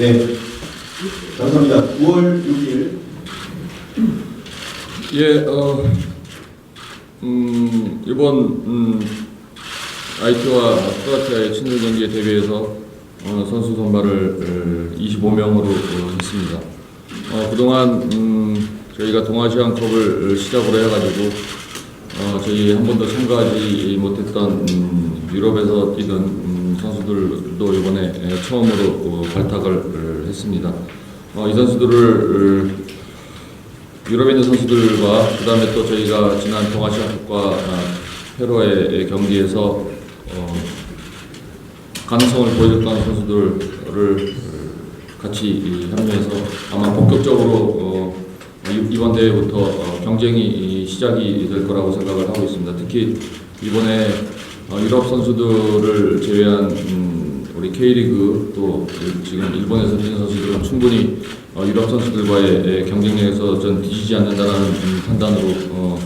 네. 감사합니다. 9월 6일 예, 어, 음, 이번 음, IT와 크로아티아의 친일 경기에 대비해서 어, 선수 선발을 25명으로 했습니다. 어, 그동안 음, 저희가 동아시안컵을 시작으로 해가지고 어, 저희 한 번도 참가하지 못했던 음, 유럽에서 뛰던 음, 선수들도 이번에 예, 처음으로 어, 발탁을 했습니다. 어, 이 선수들을 유럽에 있는 선수들과 그 다음에 또 저희가 지난 동아시아컵과 아, 페루의 경기에서 어, 가능성을 보여줬던 선수들을 같이 이 합류해서 아마 본격적으로 어, 이- 이번 대회부터 어, 경쟁이 시작이 될 거라고 생각을 하고 있습니다. 특히 이번에 어, 유럽 선수들을 제외한 음, 우리 K리그 또 지금 일본에서 뛰는 선수들은 충분히 어, 유럽 선수들과의 에, 경쟁력에서 전 뒤지지 않는다는 음, 판단으로 어,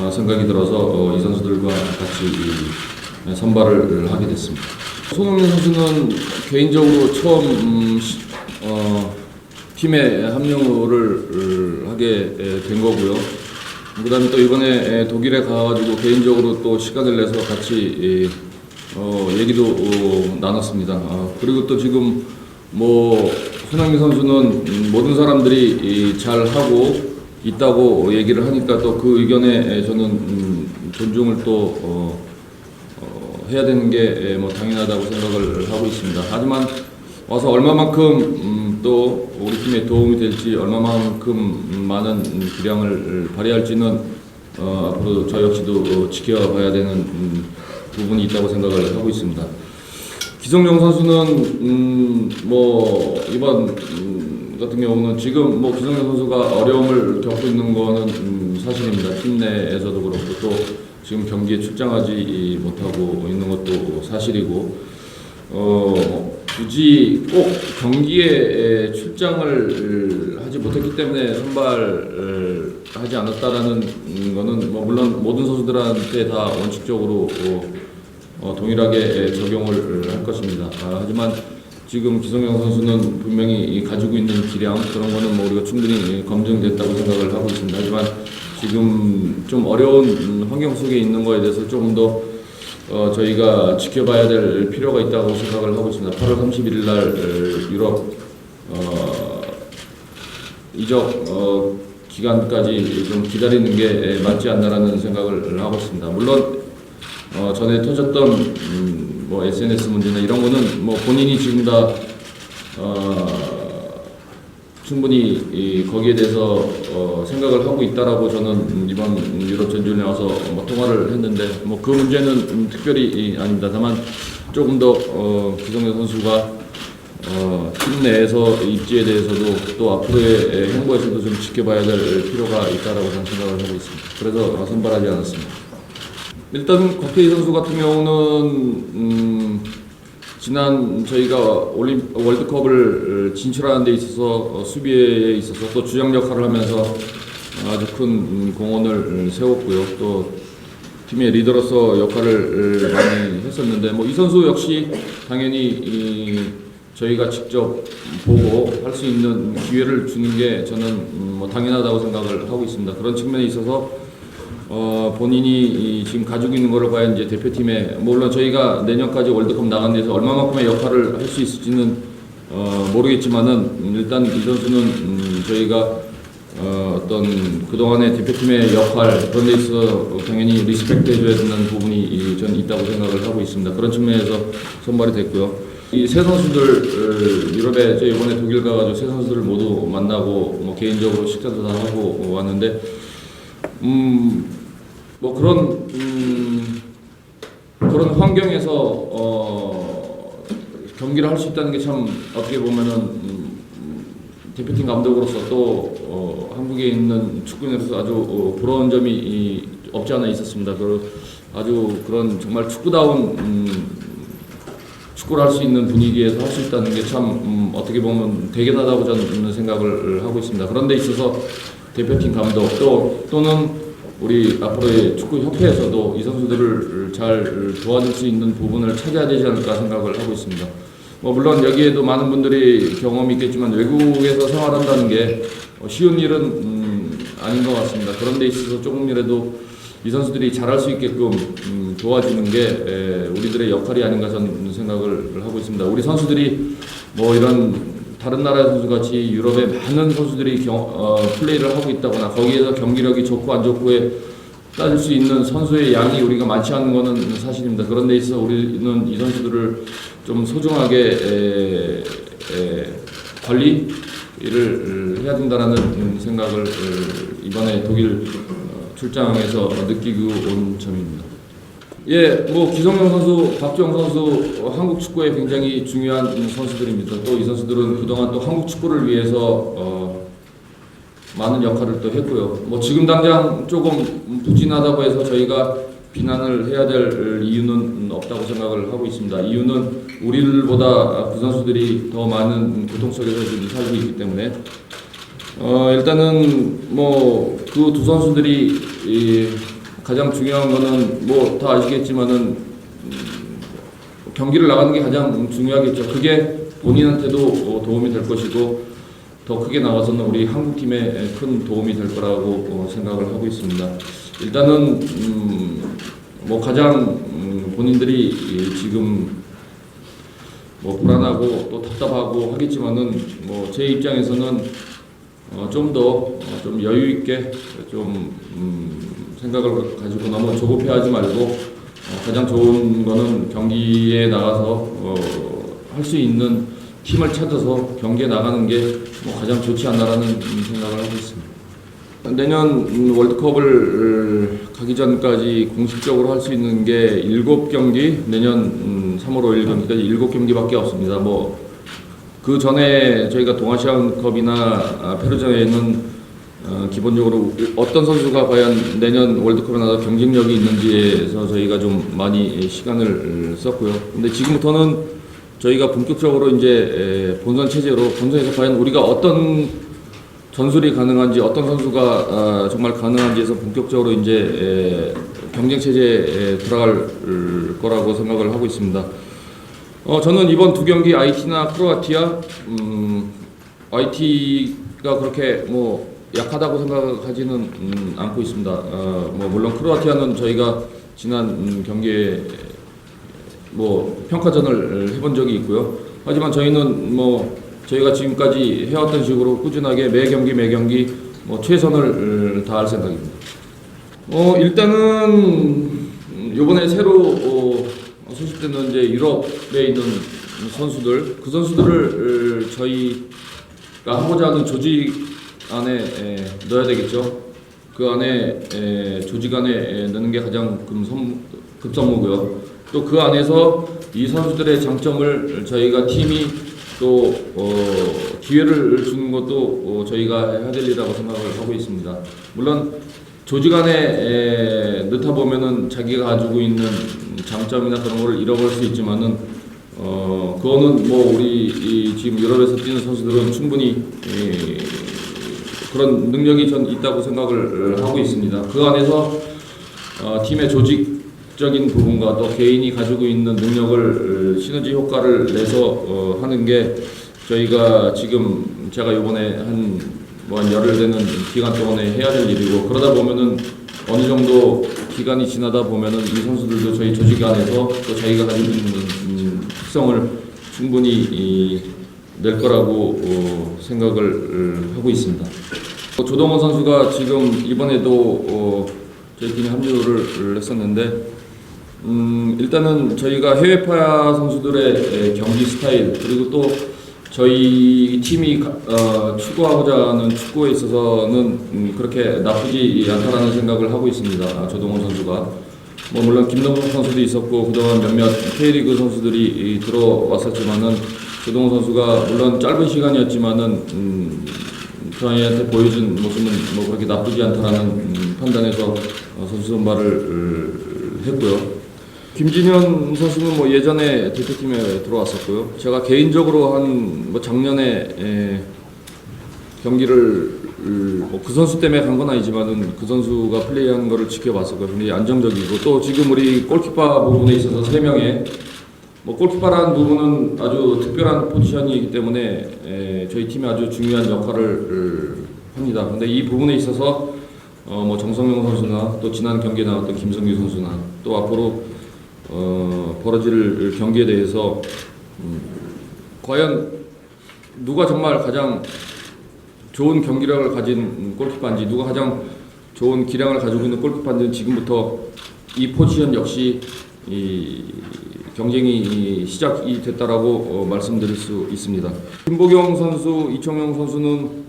어, 생각이 들어서 어, 이 선수들과 같이 이, 에, 선발을 하게 됐습니다. 손흥민 선수는 개인적으로 처음 음, 시- 어, 팀에 합류를 하게 에, 된 거고요. 그다음에 또 이번에 에, 독일에 가가지고 개인적으로 또 시간을 내서 같이 이, 어, 얘기도 어, 나눴습니다. 아, 그리고 또 지금 뭐 손흥민 선수는 음, 모든 사람들이 이, 잘 하고 있다고 얘기를 하니까 또 그 의견에 에, 저는 음, 존중을 또 어, 어, 해야 되는 게 뭐 당연하다고 생각을 하고 있습니다. 하지만 와서 얼마만큼 음, 또 우리 팀에 도움이 될지 얼마만큼 음, 많은 음, 기량을 발휘할지는 어, 앞으로 저 역시도 어, 지켜봐야 되는 음, 부분이 있다고 생각을 하고 있습니다. 기성용 선수는 음, 뭐 이번 음, 같은 경우는 지금 뭐 기성용 선수가 어려움을 겪고 있는 거는 음, 사실입니다. 팀 내에서도 그렇고 또 지금 경기에 출장하지 못하고 있는 것도 사실이고 어, 굳이 꼭 경기에 출장을 하지 못했기 때문에 선발을 하지 않았다라는 거는 뭐 물론 모든 선수들한테 다 원칙적으로 어, 어, 동일하게 적용을 할 것입니다. 아, 하지만 지금 기성용 선수는 분명히 이 가지고 있는 기량 그런 거는 뭐 우리가 충분히 검증됐다고 생각을 하고 있습니다. 하지만 지금 좀 어려운 음, 환경 속에 있는 거에 대해서 조금 더 어, 저희가 지켜봐야 될 필요가 있다고 생각을 하고 있습니다. 8월 31일 날 어, 유럽 어, 이적 어, 기간까지 좀 기다리는 게 맞지 않나라는 생각을 하고 있습니다. 물론 어, 전에 터졌던 음, 뭐 SNS 문제나 이런 거는 뭐 본인이 지금 다 어, 충분히 이, 거기에 대해서 어, 생각을 하고 있다라고 저는 음, 이번 유럽 전주에 와서 뭐 통화를 했는데 뭐 그 문제는 음, 특별히 이, 아닙니다. 다만 조금 더 어, 기성용 선수가 어, 팀 내에서 입지에 대해서도 또 앞으로의 행보에서도 좀 지켜봐야 될 필요가 있다라고 저는 생각을 하고 있습니다. 그래서 선발하지 않았습니다. 일단 곽태희 선수 같은 경우는 음, 지난 저희가 올림 월드컵을 진출하는 데 있어서 어, 수비에 있어서 또 주장 역할을 하면서 아주 큰 음, 공헌을 세웠고요. 또 팀의 리더로서 역할을 많이 했었는데 뭐 이 선수 역시 당연히 이 저희가 직접 보고 할 수 있는 기회를 주는 게 저는 음, 뭐 당연하다고 생각을 하고 있습니다. 그런 측면에 있어서 어, 본인이 이 지금 가지고 있는 거를 과연 이제 대표팀에 물론 저희가 내년까지 월드컵 나간 데서 얼마만큼의 역할을 할 수 있을지는 어, 모르겠지만은 음, 일단 이 선수는 음, 저희가 어, 어떤 그동안의 대표팀의 역할 그런 데 있어서 당연히 리스펙트 해줘야 되는 부분이 이, 전 있다고 생각을 하고 있습니다. 그런 측면에서 선발이 됐고요. 이 세 선수들 어, 유럽에 저 이번에 독일 가가지고 세 선수들을 모두 만나고 뭐 개인적으로 식사도 다 하고 왔는데 음, 뭐 그런 음, 그런 환경에서 어, 경기를 할 수 있다는 게 참 어떻게 보면은 음, 대표팀 감독으로서 또 어, 한국에 있는 축구인으로서 아주 어, 부러운 점이 이, 없지 않아 있었습니다. 그 아주 그런 정말 축구다운 음, 축구를 할 수 있는 분위기에서 할 수 있다는 게참 음, 어떻게 보면 대견하다고 저는 생각을 하고 있습니다. 그런 데 있어서 대표팀 감독 또 또는 우리 앞으로의 축구 협회에서도 이 선수들을 잘 도와줄 수 있는 부분을 찾아야 되지 않을까 생각을 하고 있습니다. 뭐 물론 여기에도 많은 분들이 경험이 있겠지만 외국에서 생활한다는 게 어, 쉬운 일은 음, 아닌 것 같습니다. 그런 데 있어서 조금이라도 이 선수들이 잘할 수 있게끔 음, 도와주는 게 에, 우리들의 역할이 아닌가 저는 생각을 하고 있습니다. 우리 선수들이 뭐 이런 다른 나라의 선수 같이 유럽의 많은 선수들이 경, 어, 플레이를 하고 있다거나 거기에서 경기력이 좋고 안 좋고에 따질 수 있는 선수의 양이 우리가 많지 않은 것은 사실입니다. 그런 데 있어서 우리는 이 선수들을 좀 소중하게 에, 에, 관리를 해야 된다는 음, 생각을 어, 이번에 독일 어, 출장에서 느끼고 온 점입니다. 예, 뭐 기성용 선수, 박주영 선수 어, 한국 축구에 굉장히 중요한 선수들입니다. 또 이 선수들은 그동안 또 한국 축구를 위해서 어, 많은 역할을 또 했고요. 뭐 지금 당장 조금 부진하다고 해서 저희가 비난을 해야 될 이유는 없다고 생각을 하고 있습니다. 이유는 우리들보다 그 선수들이 더 많은 고통 속에서 지금 살고 있기 때문에 어 일단은 뭐 그 두 선수들이 이 가장 중요한 거는 뭐 다 아시겠지만은 음, 경기를 나가는 게 가장 중요하겠죠. 그게 본인한테도 어, 도움이 될 것이고 더 크게 나가서는 우리 한국 팀에 큰 도움이 될 거라고 어, 생각을 하고 있습니다. 일단은 음, 뭐 가장 음, 본인들이 이 지금 뭐 불안하고 또 답답하고 하겠지만은 뭐 제 입장에서는 어, 좀더 어, 좀 여유 있게 좀 음, 생각을 가지고 너무 조급해하지 말고 어, 가장 좋은 거는 경기에 나가서 할수 있는 팀을 찾아서 경기에 나가는 게 뭐 가장 좋지 않나라는 음, 생각을 하고 있습니다. 내년 음, 월드컵을 가기 전까지 공식적으로 할 수 있는 게 7경기, 내년 음, 3월 5일 경기까지 7경기밖에 없습니다. 뭐 그 전에 저희가 동아시안컵이나 아, 페루전에는 어, 기본적으로 어떤 선수가 과연 내년 월드컵에 나가 경쟁력이 있는지에서 저희가 좀 많이 시간을 썼고요. 근데 지금부터는 저희가 본격적으로 이제 에, 본선 체제로 본선에서 과연 우리가 어떤 전술이 가능한지 어떤 선수가 아, 정말 가능한지에서 본격적으로 이제 에, 경쟁 체제에 들어갈 거라고 생각을 하고 있습니다. 어, 저는 이번 두 경기 IT나 크로아티아, 음, IT가 그렇게 뭐 약하다고 생각하지는 음, 않고 있습니다. 어, 뭐 물론 크로아티아는 저희가 지난 음, 경기에 뭐 평가전을 해본 적이 있고요. 하지만 저희는 뭐 저희가 지금까지 해왔던 식으로 꾸준하게 매 경기 매 경기 뭐 최선을 다할 생각입니다. 어 일단은 이번에 새로 어, 소집되는 이제 유럽에 있는 선수들 그 선수들을 저희가 하고자 하는 조직 안에 에, 넣어야 되겠죠. 그 안에 에, 조직 안에 에, 넣는 게 가장 급선무고요. 또 그 안에서 이 선수들의 장점을 저희가 팀이 또 어, 기회를 주는 것도 어, 저희가 해야 될 일이라고 생각을 하고 있습니다. 물론 조직 안에 에, 넣다 보면은 자기가 가지고 있는 장점이나 그런 거를 잃어버릴 수 있지만은 어 그거는 뭐 우리 이 지금 유럽에서 뛰는 선수들은 충분히 에, 그런 능력이 전 있다고 생각을 하고 있습니다. 그 안에서 어, 팀의 조직적인 부분과 또 개인이 가지고 있는 능력을 어, 시너지 효과를 내서 어, 하는 게 저희가 지금 제가 이번에 한 뭐한 열흘 되는 기간 동안에 해야 될 일이고 그러다 보면은 어느 정도 기간이 지나다 보면은 이 선수들도 저희 조직 안에서 또 자기가 가지고 있는 음, 특성을 충분히 이, 낼 거라고 어, 생각을 어, 하고 있습니다. 어, 조동원 선수가 지금 이번에도 어, 저희 팀에 합류를 했었는데 음, 일단은 저희가 해외파 선수들의 에, 경기 스타일 그리고 또 저희 팀이 가- 어, 추구하고자 하는 축구에 있어서는 음, 그렇게 나쁘지 않다라는 생각을 하고 있습니다. 아, 조동원 선수가 뭐 물론 김동국 선수도 있었고 그동안 몇몇 K리그 선수들이 이, 들어왔었지만은 조동원 선수가 물론 짧은 시간이었지만은 음, 저희한테 보여준 모습은 뭐 그렇게 나쁘지 않다라는 음, 판단에서 어, 선수 선발을 어, 했고요. 김진현 선수는 뭐 예전에 대표팀에 들어왔었고요. 제가 개인적으로 한 뭐 작년에 에, 경기를 뭐 그 선수 때문에 간 건 아니지만은 그 선수가 플레이하는 거를 지켜봤었거든요. 안정적이고 또 지금 우리 골키퍼 부분에 있어서 세 명의 뭐 골키퍼라는 부분은 아주 특별한 포지션이기 때문에 에, 저희 팀이 아주 중요한 역할을 합니다. 근데 이 부분에 있어서 어, 뭐 정성용 선수나 또 지난 경기에 나왔던 김성규 선수나 또 앞으로 어, 벌어질 경기에 대해서 음, 과연 누가 정말 가장 좋은 경기력을 가진 골키퍼인지 누가 가장 좋은 기량을 가지고 있는 골키퍼인지는 지금부터 이 포지션 역시 이 경쟁이 시작이 됐다라고 어, 말씀드릴 수 있습니다. 김보경 선수, 이청용 선수는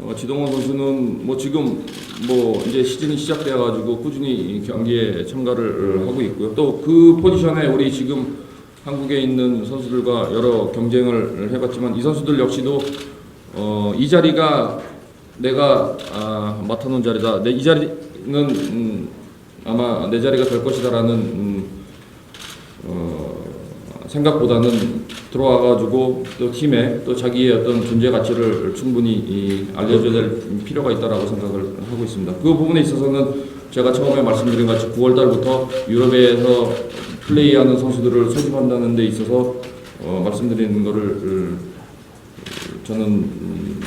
어, 지동원 선수는 뭐 지금 뭐 이제 시즌이 시작되어 가지고 꾸준히 경기에 참가를 하고 있고요. 또 그 포지션에 우리 지금 한국에 있는 선수들과 여러 경쟁을 해봤지만 이 선수들 역시도 어, 이 자리가 내가 아, 맡아놓은 자리다. 내 이 자리는 음, 아마 내 자리가 될 것이다라는 음, 어, 생각보다는 들어와가지고 또 팀에 또 자기의 어떤 존재 가치를 충분히 이 알려줘야 될 필요가 있다라고 생각을 하고 있습니다. 그 부분에 있어서는 제가 처음에 말씀드린 같이 9월 달부터 유럽에서 플레이하는 선수들을 소집한다는 데 있어서 어, 말씀드리는 거를 음, 저는 음,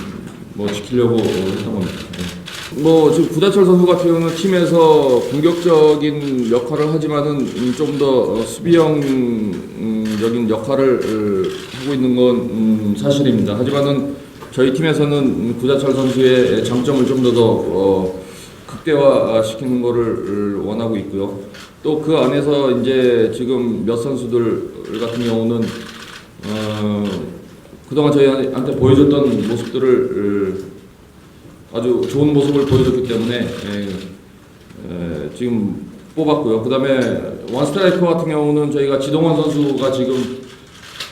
뭐 지키려고 했던 겁니다. 네. 뭐 지금 구자철 선수 같은 경우는 팀에서 공격적인 역할을 하지만은 좀 더 수비형 적인 역할을 어, 하고 있는 건 음, 사실입니다. 하지만은 저희 팀에서는 구자철 선수의 장점을 좀 더더 어, 극대화시키는 거를 원하고 있고요. 또 그 안에서 이제 지금 몇 선수들 같은 경우는 어, 그동안 저희한테 보여줬던 모습들을 어, 아주 좋은 모습을 보여줬기 때문에 예, 예, 지금 뽑았고요. 그 다음에 원스트라이커 같은 경우는 저희가 지동원 선수가 지금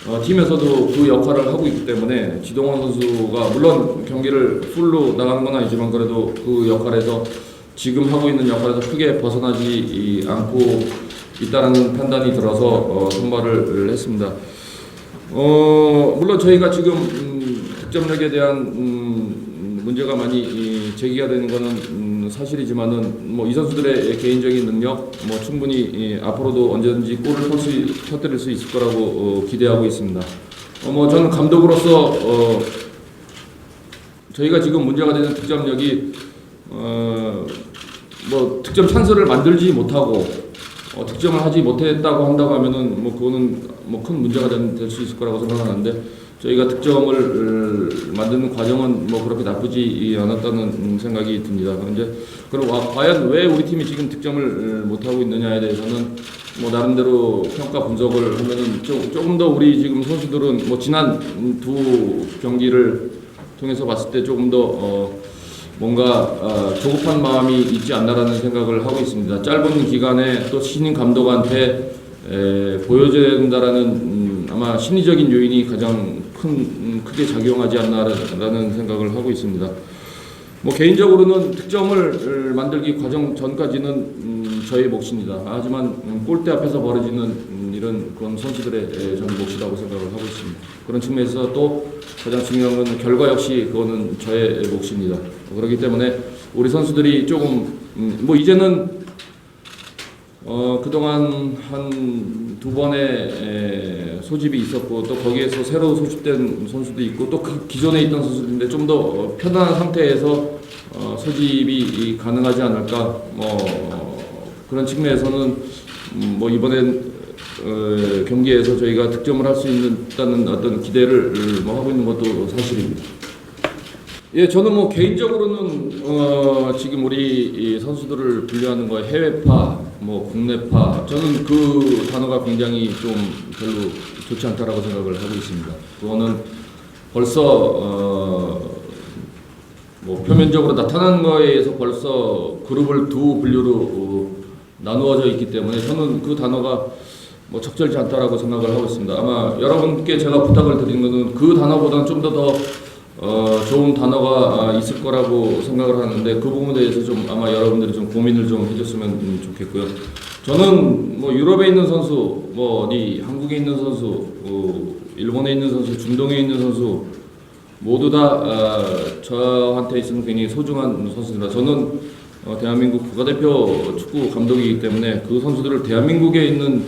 어, 팀에서도 그 역할을 하고 있기 때문에 지동원 선수가 물론 경기를 풀로 나가는 건 아니지만 그래도 그 역할에서 지금 하고 있는 역할에서 크게 벗어나지 이- 않고 있다는 판단이 들어서 어, 선발을 했습니다. 어, 물론 저희가 지금 음, 득점력에 대한 음, 문제가 많이 이, 제기가 되는 것은 음, 사실이지만은 뭐 이 선수들의 개인적인 능력 뭐 충분히 이, 앞으로도 언제든지 골을 터뜨릴 수 있을 거라고 어, 기대하고 있습니다. 어, 뭐 저는 감독으로서 어, 저희가 지금 문제가 되는 득점력이 어, 뭐 득점 찬스를 만들지 못하고 어, 득점을 하지 못했다고 한다고 하면은 뭐 그거는 뭐 큰 문제가 될 수 있을 거라고 생각하는데 저희가 득점을 어, 만드는 과정은 뭐 그렇게 나쁘지 않았다는 음, 생각이 듭니다. 이제 와- 과연 왜 우리 팀이 지금 득점을 못 하고 있느냐에 대해서는 뭐 나름대로 평가 분석을 하면은 조, 조금 더 우리 지금 선수들은 뭐 지난 음, 두 경기를 통해서 봤을 때 조금 더 어, 뭔가 어, 조급한 마음이 있지 않나라는 생각을 하고 있습니다. 짧은 기간에 또 신인 감독한테 에, 보여줘야 된다라는 음, 아마 심리적인 요인이 가장 큰 음, 크게 작용하지 않나라는 생각을 하고 있습니다. 뭐 개인적으로는 득점을 만들기 과정 전까지는 음, 저의 몫입니다. 하지만 음, 골대 앞에서 벌어지는 음, 이런 그런 선수들의 에, 저는 몫이라고 생각을 하고 있습니다. 그런 측면에서 또 가장 중요한 건 결과 역시 그거는 저의 몫입니다. 그렇기 때문에 우리 선수들이 조금 음, 뭐 이제는 어, 그동안 한 두 번의 에, 소집이 있었고 또 거기에서 새로 소집된 선수도 있고 또 그 기존에 있던 선수들인데 좀 더 편안한 상태에서 어, 소집이 이 가능하지 않을까 뭐 그런 측면에서는 음, 뭐 이번엔 어, 경기에서 저희가 득점을 할 수 있다는 어떤 기대를 뭐 하고 있는 것도 사실입니다. 예, 저는 뭐 개인적으로는 어, 지금 우리 이 선수들을 분류하는 거 해외파, 뭐 국내파, 저는 그 단어가 굉장히 좀 별로 좋지 않다라고 생각을 하고 있습니다. 그거는 벌써 어, 뭐 표면적으로 나타난 거에 의해서 벌써 그룹을 두 분류로 어, 나누어져 있기 때문에 저는 그 단어가 뭐 적절치 않다라고 생각을 하고 있습니다. 아마 여러분께 제가 부탁을 드린 것은 그 단어보다는 좀더더 어, 좋은 단어가 아, 있을 거라고 생각을 하는데 그 부분에 대해서 좀 아마 여러분들이 좀 고민을 좀 해줬으면 음, 좋겠고요. 저는 뭐 유럽에 있는 선수, 뭐 어디 한국에 있는 선수, 어, 일본에 있는 선수, 중동에 있는 선수 모두 다 아, 저한테 있으면 굉장히 소중한 선수입니다. 저는 어, 대한민국 국가대표 축구 감독이기 때문에 그 선수들을 대한민국에 있는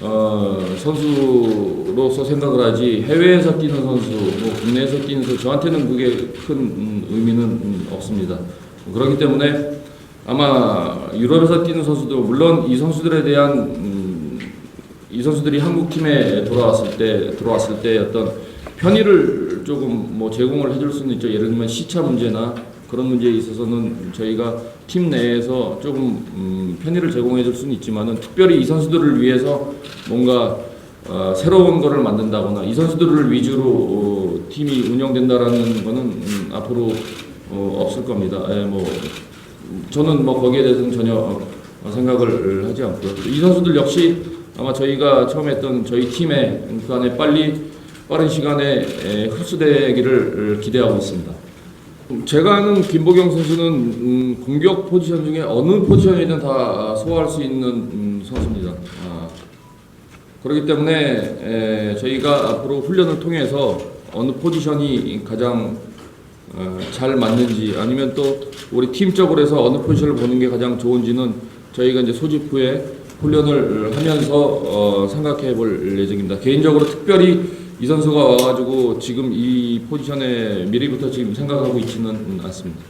어, 선수로서 생각을 하지 해외에서 뛰는 선수, 뭐 국내에서 뛰는 선수 저한테는 그게 큰 음, 의미는 음, 없습니다. 그렇기 때문에 아마 유럽에서 뛰는 선수도 물론 이 선수들에 대한 음, 이 선수들이 한국 팀에 돌아왔을 때 들어왔을 때 어떤 편의를 조금 뭐 제공을 해줄 수는 있죠. 예를 들면 시차 문제나 그런 문제에 있어서는 저희가 팀 내에서 조금 음, 편의를 제공해 줄 수는 있지만은 특별히 이 선수들을 위해서 뭔가 어, 새로운 거를 만든다거나 이 선수들을 위주로 어, 팀이 운영된다라는 거는 음, 앞으로 어, 없을 겁니다. 예, 뭐 저는 뭐 거기에 대해서는 전혀 어, 생각을 하지 않고요. 이 선수들 역시 아마 저희가 처음 했던 저희 팀의 그 안에 빨리 빠른 시간에 에, 흡수되기를 기대하고 있습니다. 제가 아는 김보경 선수는 음, 공격 포지션 중에 어느 포지션이든 다 소화할 수 있는 음, 선수입니다. 아, 그렇기 때문에 에, 저희가 앞으로 훈련을 통해서 어느 포지션이 가장 어, 잘 맞는지 아니면 또 우리 팀적으로 해서 어느 포지션을 보는 게 가장 좋은지는 저희가 이제 소집 후에 훈련을 하면서 어, 생각해 볼 예정입니다. 개인적으로 특별히 이 선수가 와가지고 지금 이 포지션에 미리부터 지금 생각하고 있지는 않습니다.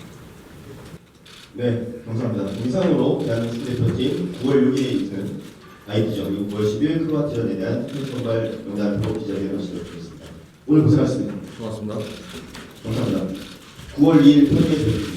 네, 감사합니다. 이상으로 대한민국 대표팀 9월 6일에 있는 그리고 9월 10일 크로아티전에 대한 팀 선발 명단표 기자회견을 시작하겠습니다. 오늘 고생하셨습니다. 고맙습니다. 감사합니다. 9월 2일 편의에 뵙겠습니다.